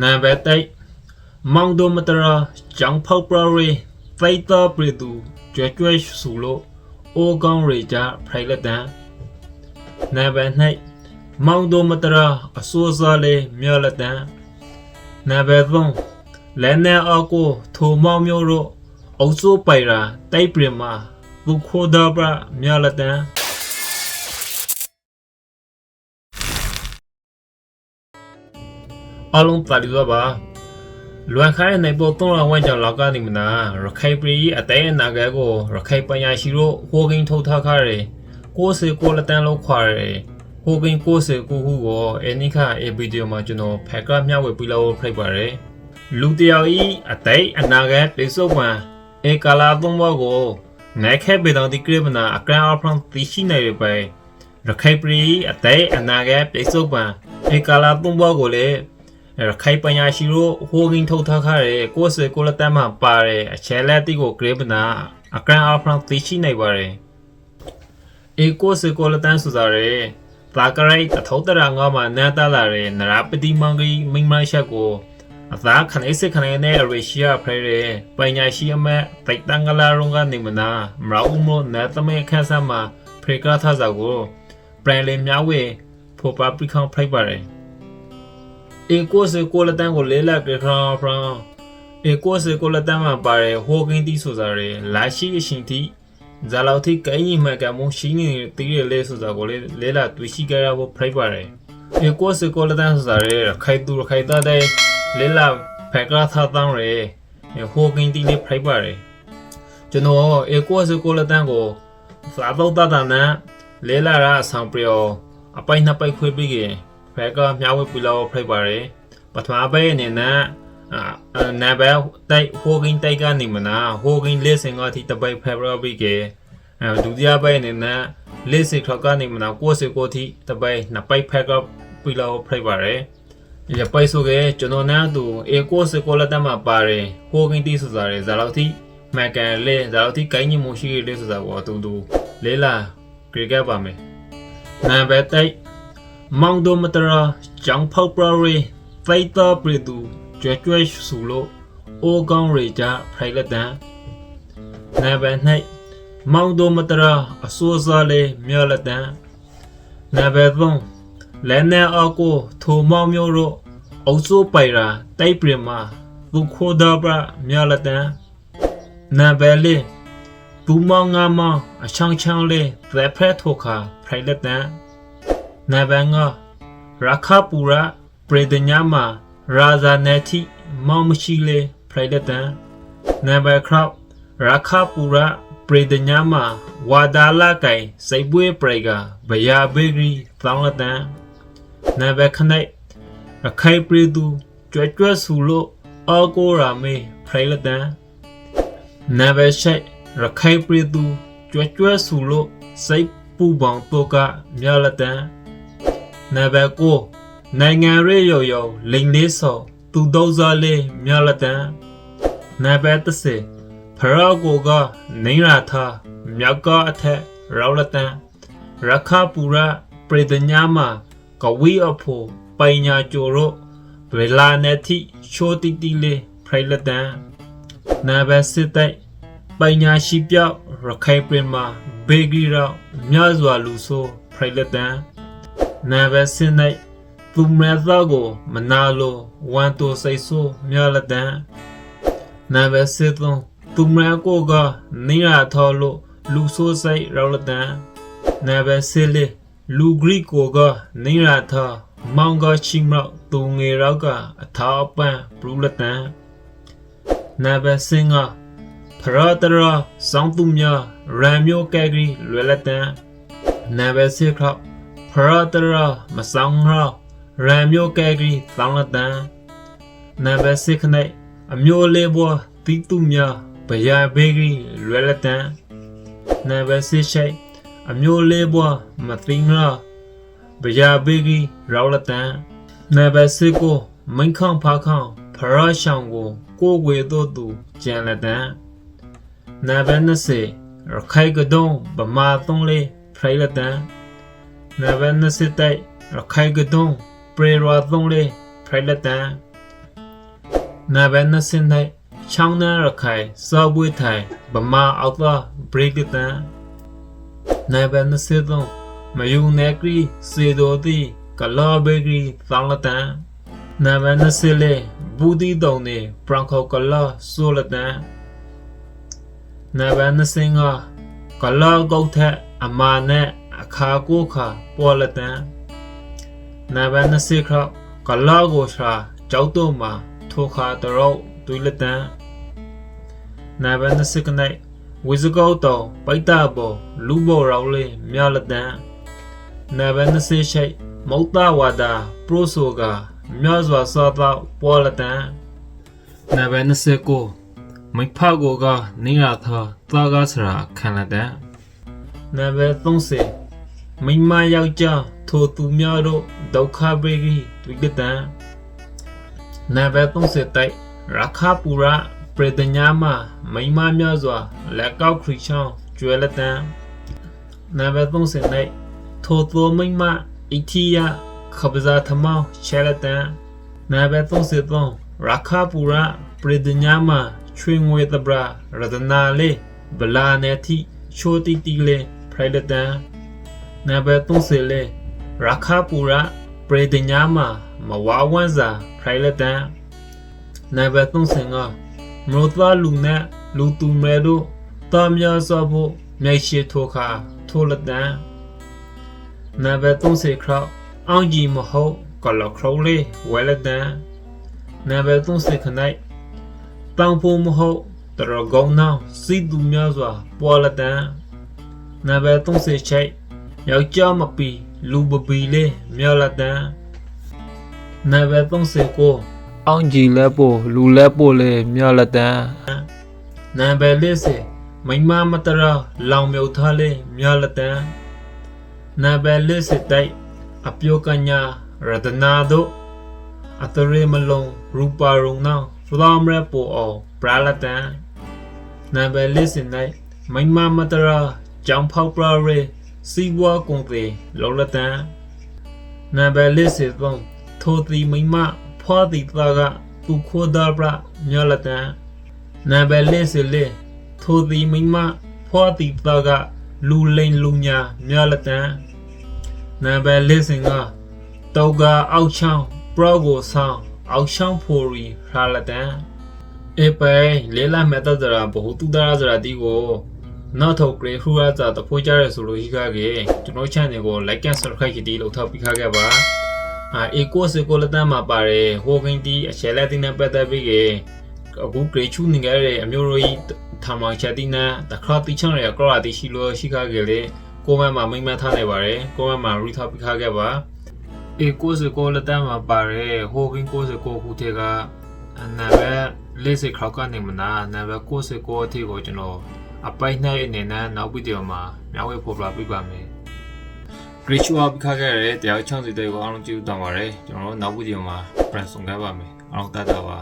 နံပါတ်3မောင်ဒိုမတရာဂျောင်ဖောက်ပရရီဖိတ်တာပရီတူကျွဲကျွဲဆူလို့အိုကောင်ရီကြဖိုင်လက်တန်နံပါတ်2မောင်ဒိုမတရာအစိုးစားလေးမြော်လက်တန်နံပါတ်3လဲနေအကိုထိုမောင်မျိုးတို့အုပ်စိုးပိုင်ရာတိုက်ပရမသူခိုဒါပရမြော်လက်တန် အားလုံးပါလီတော့ပါလွန်ခိုင်းနိုင်ပေါ်တော့ဝမ်းကြောင်လောက်ကနေမနာရခိုင်ပြည်အတဲအနာကဲကိုရခိုင်ပညာရှိတို့ဟိုကင်းထုတ်ထားခရဲကိုစေကိုလက်တန်းလောက်ခွာရဲဟိုကင်းကိုစေကိုဟုကိုအနိခအေဗီဒီယိုမှာကျွန်တော်ဖက်ကမျှဝေပြလို့ဖိတ်ပါရယ်လူတယောက်ဤအတဲအနာကဲပိစုံပန်ဧကလာသုံးဘောကိုနိုင်ခဲပေတော်ဒီကရပနာအကရန်အဖရန်သိရှိနေရပဲရခိုင်ပြည်အတဲအနာကဲပိစုံပန်ဧကလာသုံးဘောကိုလည်းအဲ့တော့ ခိုင်ပညာရှိတို့ဟိုကင်းထုတ်ထားခရဲကိုယ်စကိုလက်တမ်းမှာပါတဲ့အခြေလက်တိကိုဂရေပနာအကရန်အဖရန်သိရှိနိုင်ပါတယ်အေကိုယ်စကိုလက်တမ်းဆိုတာရဲသာကရိုက်တထောတရငါမှာနာတလာရဲနရပတိမင်္ဂီမိမ္မရှက်ကိုအသာခနေစခနေနဲ့ရေရှိယာဖရဲပညာရှိအမဲတိတ်တန်ကလာရုံကနေမနာမရဦးမနာတမဲခန်းဆမ်းမှာဖရေကထားစာကိုပရန်လေမြဝေဖို့ပါပရိခေါဖရိုက်ပါတယ် အေကိုစကိုလက်တန်းကိုလေးလက်ကခရာဖရန်အေကိုစကိုလက်တန်းမှာပါတယ်ဟိုကင်းတီဆိုတာရဲလာရှိအရှင်တီဇာလောက်တိကိုင်းကြီးမှကမရှိနေတီးရလေဆိုတာကိုလေလေးလာတွေ့ရှိကြရဖို့ဖရိုက်ပါတယ်အေကိုစကိုလက်တန်းဆိုတာရဲခိုင်သူခိုင်သားတဲ့လေးလာဖက်ကရာသာတန်းရဲဟိုကင်းတီလေးဖရိုက်ပါတယ်ကျွန်တော်အေကိုစကိုလက်တန်းကိုသာတော့တတာနဲ့လေးလာရအဆောင်ပြောအပိုင်နှစ်ပိုက်ခွေးပြီးခင် ဖဲကမျှဝေပြလို့ဖိတ်ပါရယ်ပထမပဲအနေနဲ့အာနာဘဲတိုက်ဟိုကင်းတိုက်ကနေမနာဟိုကင်းလက်စင်ကတိတပိုက်ဖဲရပြီးကဲအဲဒုတိယပဲအနေနဲ့လက်စခကနေမနာကိုစကိုတိတပိုက်နှစ်ပိုက်ဖဲကပြလို့ဖိတ်ပါရယ်ရပိုက်ဆိုကကျွန်တော်နာသူအေကိုစကိုလက်တမှာပါတယ်ဟိုကင်းတိဆိုစားရယ်ဇာလောက်တိမကန်လေဇာလောက်တိကိုင်းညမိုရှိလေဆိုစားကိုတူတူလေးလာကြည့်ခဲ့ပါမယ်နံပါတ်3 မောင်ဒိုမတရာဂျောင်ဖောက်ပရရီဖိတ်တာပရီတူကျွဲကျွဲဆူလို့အိုကောင်ရီကြဖိုင်လက်တန်နံပါတ်2မောင်ဒိုမတရာအစိုးစားလေးမြော်လက်တန်နံပါတ်3လဲနေအကိုထိုမောင်မျိုးတို့အုပ်စိုးပိုင်ရာတိုက်ပရမသူခိုဒါပမြော်လက်တန်နံပါတ်4ဘူမောင်ငါမောင်အချောင်းချောင်းလေးသဲဖဲထိုခါဖိုင်လက်တန် နံပါတ်5ရခပူရပရေဒညာမာရာဇာနေတိမောင်မရှိလေဖရိုက်လက်တန်နံပါတ်6ရခပူရပရေဒညာမာဝါဒါလာကိုင်စိတ်ပွေးပရိကဘယာဘေဂရီသောင်းလက်တန်နံပါတ်9ရခိုင်ပရီသူကျွဲကျွဲဆူလို့အောကိုရာမေဖရိုက်လက်တန်နံပါတ်10ရခိုင်ပရီသူကျွဲကျွဲဆူလို့စိတ်ပူပေါင်တော့ကမြလက်တန် နံပါတ်9နိုင်ငံရဲရော်ရော်လိန်လေးစော်သူသုံးစားလေးမြလက်တန်နံပါတ်10ဖရောကိုကနေရထားမြောက်ကအထက်ရောက်လက်တန်ရခပူရပရိဒညာမကဝီအဖို့ပညာကျိုတို့ဗလာနေတိချိုတီတီလေးဖရိုင်လက်တန်နံပါတ်10တိုက်ပညာရှိပြောက်ရခိုင်ပြည်မှာဘေဂီရောက်မြစွာလူဆိုဖရိုင်လက်တန် နာဘစင်နိုင်သူမရသောကိုမနာလိုဝမ်တိုစိတ်ဆိုးမြလက်တန်နာဘစေသွန်သူမရကိုကနေရထော်လို့လူဆိုးစိတ်ရောက်လက်တန်နာဘစေလေလူဂရိကိုကနေရထော်မောင်ကချိမရောက်သူငယ်ရောက်ကအထာပန်ဘလူလက်တန်နာဘစင်ကဖရတရစောင်းသူမြရံမျိုးကဲဂရီလွယ်လက်တန်နာဘစေခေါ ဖရတရမဆောင်ရရံမျိုးကဲဂရီသောင်းလတန်နံပါတ်6ခနဲ့အမျိုးလေးဘောတိတုမြဘယာဘေဂရီလွယ်လတန်နံပါတ်6ရှိအမျိုးလေးဘောမသိငရဘယာဘေဂရီရောက်လတန်နံပါတ်7ကိုမိန်ခေါဖာခေါဖရရှောင်းကိုကိုဝေတို့သူကျန်လတန်နံပါတ်20ရခိုင်ကဒုံဗမာသုံးလေးဖိုင်လတန် နဗန်နစစ်တိုက်ရခိုင်ကဒုံပရေရာသုံးလေးဖရိုက်လက်တန်နာဘဲနစင်၌ချောင်းနရခိုင်စောပွေးထိုင်ဗမာအောက်သောဘရိကတန်နာဘဲနစေသောမယုန်နေကရီစေတော်သည်ကလောဘေဂရီသောင်းလတန်နာဘဲနစလေဘူဒီတုံနေပရန်ခေါကလောဆိုလတန်နာဘဲနစင်ကကလောဂုတ်ထက်အမာနဲ့အ ခါကိုခါပေါ်လတန်နာဘဲနစေခကလောကိုရှာကြောက်တော့မှာထိုခါတရောတွေးလတန်နာဘဲနစကနိုင်ဝီဇကောတော့ပိုက်တာပေါ်လူဘော်ရောင်းလေးမြလတန်နာဘဲနစေရှိတ်မုတ်တဝါဒပရိုဆိုကမြတ်စွာစောတော့ပေါ်လတန်နာဘဲနစေကိုမိဖကိုကနေရသာသာကစရာခံလတန်နာဘဲ30 မိမယောက်ျားထိုသူများတို့ဒုက္ခပေကြီးတွေ့ကတန်နာဘဲ30တိုက်ရခပူရပရဒညာမမိမများစွာလက်ကောက်ခရီချောင်းကျွဲလက်တန်နာဘဲ30နိုင်ထိုသောမိမအီတီယာခပဇာသမောင်းချဲလက်တန်နာဘဲ33ရခပူရပရဒညာမချွေငွေတဘရာရဒနာလေးဗလာနေတိချိုတီတီလေးဖရိုက်လက်တ န်နာဘဲ30လေးရခပူရပရဒညာမမဝဝန်းစာဖရိုက်လက်တန်နာဘဲ35မရောသားလူနဲ့လူသူမဲတို့တာမြာစောဖို့မြိုက်ရှိထိုခါထိုလက်တန်နာဘဲ30ခရောက်အောင်ကြီးမဟုတ်ကလခရိုလေးဝဲလက်တန်နာဘဲ30ခနိုင်တောင်ဖို့မဟုတ်တရဂုံနောင်စီသူများစွာပေါ်လက်တန်နာဘဲ30ချိတ် ယောက်ျားမပီလူပပီလေးမြောက်လက်တန်နာဘဲ39အောင်ကြည်လက်ပို့လူလက်ပို့လေမြောက်လက်တန်းနံပါတ်40မိမမတရလောင်မြုပ်ထားလေးမြလတန်နံပါတ်40တိုက်အပြုတ်ကညာရတနာတို့အတရေမလုံးရူပါရုံနောင်ဖလောမ်ရပူအောပရလတန်နံပါတ်40နိုင်မိမမတရကြောင်ဖောက်ပရရေ စီဘွားကုန်သေးလောလတန်နံပါတ်43ထိုတီမိမဖွာတီသားကသူခိုးသားပရမြလတန်နံပါတ်၄ဆိုလေထိုသည်မိမဖွာတီတာကလူလိန်လူညာမြလတန်နံပါတ်၄စင်ကတောက်ကအောက်ချောင်းပရောကိုဆောင်အောက်ချောင်းဖိုရီခါလတန်အပေလေလာမက်တဒရာဘဟုတူဒရာဇရာတီကို နောက်ထုတ်ဂရေခူရာဇာတဖိုးကြရဲဆိုလို့ရှိခကေကျွန်တော် channel ကို like and subscribe ကြည့်လို့ထောက်ပြီးခခဲ့ပါအာအေကိုစကိုလတန်မှာပါတယ်ဟိုခင်းတီအချက်လက်တင်နဲ့ပတ်သက်ပြီးကေအခုဂရေချူနေကြတဲ့အမျိုးရိုးကြီးထာမောင်ချက်တိနာတခါတိချောင်းရကောရာတိရှိလို့ရှိခခဲ့လေကိုမမှာမိမ့်မထားနေပါတယ်ကိုမမှာရီထောက်ပြခခဲ့ပါအေကိုစကိုလက်တမ်းမှာပါတယ်ဟိုကင်းကိုစကိုခုတေကအနာပဲလေးစခေါက်ကနေမနာနာပဲကိုစကိုအထီကိုကျွန်တော် အပိုင်နိုင်အနေနဲ့နောက်ဗီဒီယိုမှာမျှဝေဖော်ပြပေးပါမယ်ဂရေချူအပ်ခခဲ့တဲ့တရားချောင်းစီတဲ့ကိုအားလုံးကြည့်တောင်းပါတယ်ကျွန်တော်တို့နောက်ဗီဒီယိုမှာပြန်ဆောင်ခဲ့ပါမယ်အားလုံးတတ်တာပါ